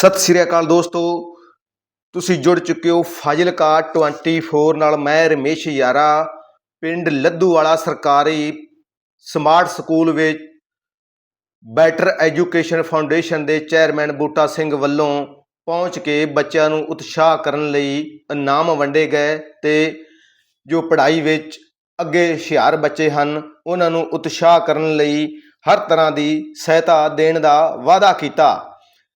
ਸਤਿ ਸ੍ਰੀ ਅਕਾਲ ਦੋਸਤੋ। ਤੁਸੀਂ ਜੁੜ ਚੁੱਕੇ ਹੋ ਫਾਜ਼ਿਲਕਾ 24 ਨਾਲ ਮੈਂ ਰਮੇਸ਼ ਯਾਰਾ। ਪਿੰਡ ਲੱਧੂਵਾਲਾ ਸਰਕਾਰੀ ਸਮਾਰਟ ਸਕੂਲ ਵਿੱਚ ਬੈਟਰ ਐਜੂਕੇਸ਼ਨ ਫਾਊਂਡੇਸ਼ਨ ਦੇ ਚੇਅਰਮੈਨ ਬੂਟਾ ਸਿੰਘ ਵੱਲੋਂ ਪਹੁੰਚ ਕੇ ਬੱਚਿਆਂ ਨੂੰ ਉਤਸ਼ਾਹ ਕਰਨ ਲਈ ਇਨਾਮ ਵੰਡੇ ਗਏ ਤੇ ਜੋ ਪੜ੍ਹਾਈ ਵਿੱਚ ਅੱਗੇ ਹੁਸ਼ਿਆਰ ਬੱਚੇ ਹਨ, ਉਹਨਾਂ ਨੂੰ ਉਤਸ਼ਾਹ ਕਰਨ ਲਈ ਹਰ ਤਰ੍ਹਾਂ ਦੀ ਸਹਾਇਤਾ ਦੇਣ ਦਾ ਵਾਅਦਾ ਕੀਤਾ।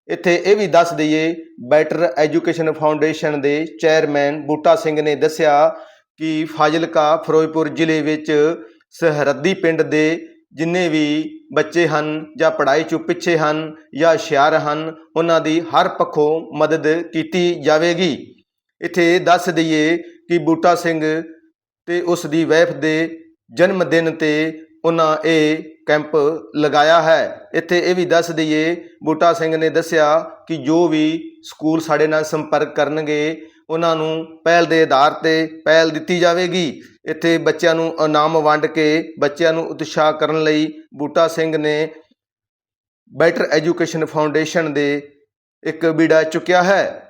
ਇੱਥੇ ਇਹ ਵੀ ਦੱਸ ਦਈਏ, ਬੈਟਰ ਐਜੂਕੇਸ਼ਨ ਫਾਊਂਡੇਸ਼ਨ ਦੇ ਚੇਅਰਮੈਨ ਬੂਟਾ ਸਿੰਘ ਨੇ ਦੱਸਿਆ ਕਿ ਫਾਜ਼ਿਲਕਾ, ਫਿਰੋਜ਼ਪੁਰ ਜ਼ਿਲ੍ਹੇ ਵਿੱਚ ਸਰਹੱਦੀ ਪਿੰਡ ਦੇ ਜਿੰਨੇ ਵੀ ਬੱਚੇ ਹਨ ਜਾਂ ਪੜ੍ਹਾਈ 'ਚੋਂ ਪਿੱਛੇ ਹਨ ਜਾਂ ਹੁਸ਼ਿਆਰ ਹਨ, ਉਹਨਾਂ ਦੀ ਹਰ ਪੱਖੋਂ ਮਦਦ ਕੀਤੀ ਜਾਵੇਗੀ। ਇੱਥੇ ਦੱਸ ਦਈਏ ਕਿ ਬੂਟਾ ਸਿੰਘ ਤੇ ਉਸ ਦੀ ਵੈਫ ਦੇ ਜਨਮ ਦਿਨ ਤੇ ਉਹਨਾਂ ਇਹ ਕੈਂਪ ਲਗਾਇਆ ਹੈ। ਇੱਥੇ ਇਹ ਵੀ ਦੱਸ ਦਈਏ, ਬੂਟਾ ਸਿੰਘ ਨੇ ਦੱਸਿਆ ਕਿ ਜੋ ਵੀ ਸਕੂਲ ਸਾਡੇ ਨਾਲ ਸੰਪਰਕ ਕਰਨਗੇ, ਉਹਨਾਂ ਨੂੰ ਪਹਿਲ ਦੇ ਆਧਾਰ ਤੇ ਪਹਿਲ ਦਿੱਤੀ ਜਾਵੇਗੀ। ਇੱਥੇ ਬੱਚਿਆਂ ਨੂੰ ਇਨਾਮ ਵੰਡ ਕੇ ਬੱਚਿਆਂ ਨੂੰ ਉਤਸ਼ਾਹ ਕਰਨ ਲਈ ਬੂਟਾ ਸਿੰਘ ਨੇ ਬੈਟਰ ਐਜੂਕੇਸ਼ਨ ਫਾਊਂਡੇਸ਼ਨ ਦੇ ਇੱਕ ਬੀੜਾ ਚੁੱਕਿਆ ਹੈ।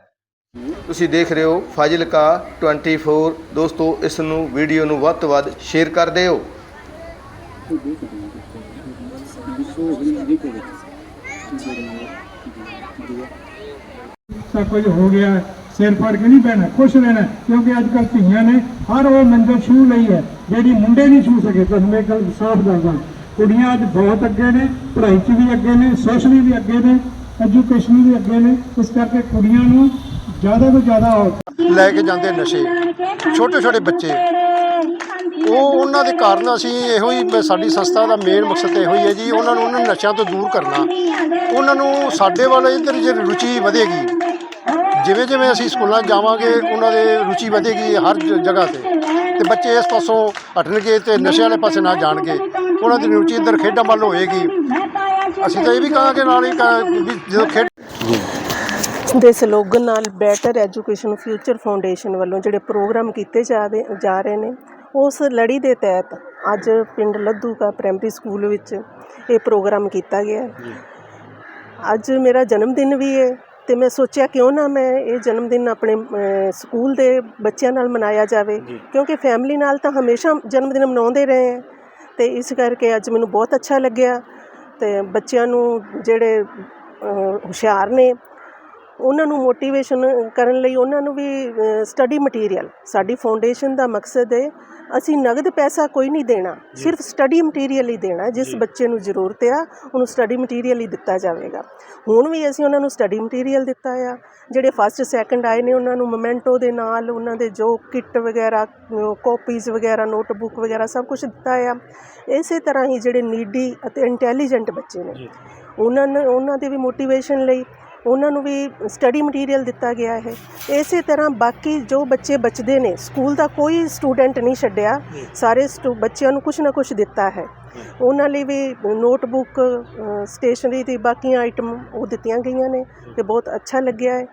ਤੁਸੀਂ ਦੇਖ ਰਹੇ ਹੋ ਫਾਜ਼ਿਲਕਾ 24 ਦੋਸਤੋ, ਇਸ ਨੂੰ, ਵੀਡੀਓ ਨੂੰ ਵੱਧ ਤੋਂ ਵੱਧ ਸ਼ੇਅਰ ਕਰ ਦਿਓ। ਸਭ ਕੁਝ ਹੋ ਗਿਆ ਸਿਰ ਫੜ ਕੇ ਨਹੀਂ ਪੈਣਾ ਖੁਸ਼ ਰਹਿਣਾ ਕਿਉਂਕਿ ਅੱਜ ਕੱਲ੍ਹ ਧੀਆਂ ਨੇ ਹਰ ਉਹ ਮੰਜ਼ਿਲ ਛੂ ਲਈ ਹੈ, ਜਿਹੜੀ ਮੁੰਡੇ ਨਹੀਂ ਛੂ ਸਕੇ। ਤੁਹਾਨੂੰ ਮੈਂ ਇੱਕ ਗੱਲ ਸਾਫ਼ ਦੱਸਦਾ। ਕੁੜੀਆਂ ਅੱਜ ਬਹੁਤ ਅੱਗੇ ਨੇ, ਪੜ੍ਹਾਈ 'ਚ ਵੀ ਅੱਗੇ ਨੇ, ਸੋਸ਼ਲੀ ਵੀ ਅੱਗੇ ਨੇ ਐਜੂਕੇਸ਼ਨ ਵੀ ਅੱਗੇ ਨੇ। ਇਸ ਕਰਕੇ ਕੁੜੀਆਂ ਨੂੰ ਜ਼ਿਆਦਾ ਤੋਂ ਜ਼ਿਆਦਾ ਲੈ ਕੇ ਜਾਂਦੇ ਨਸ਼ੇ। ਛੋਟੇ ਛੋਟੇ ਬੱਚੇ। ਉਹ ਉਹਨਾਂ ਦੇ ਕਾਰਨ ਅਸੀਂ ਇਹੋ ਹੀ ਸਾਡੀ ਸੰਸਥਾ ਦਾ ਮੇਨ ਮਕਸਦ ਇਹੋ ਹੀ ਹੈ ਜੀ, ਉਹਨਾਂ ਨੂੰ ਉਹਨਾਂ ਨਸ਼ਿਆਂ ਤੋਂ ਦੂਰ ਕਰਨਾ। ਉਹਨਾਂ ਨੂੰ ਸਾਡੇ ਵੱਲ ਇੱਧਰ ਜੇ ਰੁਚੀ ਵਧੇਗੀ, ਜਿਵੇਂ ਜਿਵੇਂ ਅਸੀਂ ਸਕੂਲਾਂ ਜਾਵਾਂਗੇ, ਉਹਨਾਂ ਦੇ ਰੁਚੀ ਵਧੇਗੀ ਹਰ ਜਗ੍ਹਾ ਤੇ। ਤੇ ਬੱਚੇ ਇਸ ਪਾਸੋਂ ਹਟਣਗੇ ਤੇ ਨਸ਼ਿਆਂ ਵਾਲੇ ਪਾਸੇ ਨਾ ਜਾਣਗੇ। ਉਹਨਾਂ ਦੀ ਰੁਚੀ ਇੱਧਰ ਖੇਡਾਂ ਵੱਲ ਹੋਏਗੀ। ਅਸੀਂ ਤਾਂ ਇਹ ਵੀ ਕਹਾਂਗੇ ਨਾਲ ਹੀ ਜਦੋਂ ਖੇਡ ਦੇ ਸਲੋਗਨ ਨਾਲ ਬੈਟਰ ਐਜੂਕੇਸ਼ਨ ਫਿਊਚਰ ਫਾਊਂਡੇਸ਼ਨ ਵੱਲੋਂ ਜਿਹੜੇ ਪ੍ਰੋਗਰਾਮ ਕੀਤੇ ਜਾ ਦੇ ਜਾ ਰਹੇ ਨੇ ਉਸ ਲੜੀ ਦੇ ਤਹਿਤ ਅੱਜ ਪਿੰਡ ਲੱਧੂਕਾ ਪ੍ਰਾਇਮਰੀ ਸਕੂਲ ਵਿੱਚ ਇਹ ਪ੍ਰੋਗਰਾਮ ਕੀਤਾ ਗਿਆ। ਅੱਜ ਮੇਰਾ ਜਨਮ ਦਿਨ ਵੀ ਹੈ ਤੇ ਮੈਂ ਸੋਚਿਆ ਕਿਉਂ ਨਾ ਮੈਂ ਇਹ ਜਨਮ ਦਿਨ ਆਪਣੇ ਸਕੂਲ ਦੇ ਬੱਚਿਆਂ ਨਾਲ ਮਨਾਇਆ ਜਾਵੇ ਕਿਉਂਕਿ ਫੈਮਿਲੀ ਨਾਲ ਤਾਂ ਹਮੇਸ਼ਾ ਜਨਮ ਦਿਨ ਮਨਾਉਂਦੇ ਰਹੇ ਹਾਂ ਤੇ ਇਸ ਕਰਕੇ ਅੱਜ ਮੈਨੂੰ ਬਹੁਤ ਅੱਛਾ ਲੱਗਿਆ ਤੇ ਬੱਚਿਆਂ ਨੂੰ ਜਿਹੜੇ ਹੁਸ਼ਿਆਰ ਨੇ ਉਹਨਾਂ ਨੂੰ ਮੋਟੀਵੇਸ਼ਨ ਕਰਨ ਲਈ ਉਹਨਾਂ ਨੂੰ ਵੀ ਸਟੱਡੀ ਮਟੀਰੀਅਲ ਸਾਡੀ ਫਾਊਂਡੇਸ਼ਨ ਦਾ ਮਕਸਦ ਹੈ ਅਸੀਂ ਨਗਦ ਪੈਸਾ ਕੋਈ ਨਹੀਂ ਦੇਣਾ ਸਿਰਫ ਸਟੱਡੀ ਮਟੀਰੀਅਲ ਹੀ ਦੇਣਾ ਜਿਸ ਬੱਚੇ ਨੂੰ ਜ਼ਰੂਰਤ ਆ ਉਹਨੂੰ ਸਟੱਡੀ ਮਟੀਰੀਅਲ ਹੀ ਦਿੱਤਾ ਜਾਵੇਗਾ। ਹੁਣ ਵੀ ਅਸੀਂ ਉਹਨਾਂ ਨੂੰ ਸਟੱਡੀ ਮਟੀਰੀਅਲ ਦਿੱਤਾ ਆ ਜਿਹੜੇ ਫਸਟ ਸੈਕੰਡ ਆਏ ਨੇ ਉਹਨਾਂ ਨੂੰ ਮੋਮੈਂਟੋ ਦੇ ਨਾਲ ਉਹਨਾਂ ਦੇ ਜੋ ਕਿੱਟ ਵਗੈਰਾ ਕਾਪੀਜ਼ ਵਗੈਰਾ ਨੋਟਬੁੱਕ ਵਗੈਰਾ ਸਭ ਕੁਝ ਦਿੱਤਾ ਆ। ਇਸੇ ਤਰ੍ਹਾਂ ਹੀ ਜਿਹੜੇ ਨੀਡੀ ਅਤੇ ਇੰਟੈਲੀਜੈਂਟ ਬੱਚੇ ਨੇ ਉਹਨਾਂ ਨੂੰ ਉਹਨਾਂ ਦੇ ਵੀ ਮੋਟੀਵੇਸ਼ਨ ਲਈ ਉਹਨਾਂ ਨੂੰ ਵੀ ਸਟੱਡੀ ਮਟੀਰੀਅਲ ਦਿੱਤਾ ਗਿਆ ਹੈ ਇਸੇ ਤਰ੍ਹਾਂ ਬਾਕੀ ਜੋ ਬੱਚੇ ਬਚਦੇ ਨੇ ਸਕੂਲ ਦਾ ਕੋਈ ਸਟੂਡੈਂਟ ਨਹੀਂ ਛੱਡਿਆ ਸਾਰੇ ਬੱਚਿਆਂ ਨੂੰ ਕੁਝ ਨਾ ਕੁਝ ਦਿੱਤਾ ਹੈ। ਉਹਨਾਂ ਲਈ ਵੀ ਨੋਟਬੁੱਕ ਸਟੇਸ਼ਨਰੀ ਦੀ ਬਾਕੀਆਂ ਆਈਟਮ ਉਹ ਦਿੱਤੀਆਂ ਗਈਆਂ ਨੇ ਤੇ ਬਹੁਤ ਅੱਛਾ ਲੱਗਿਆ ਹੈ।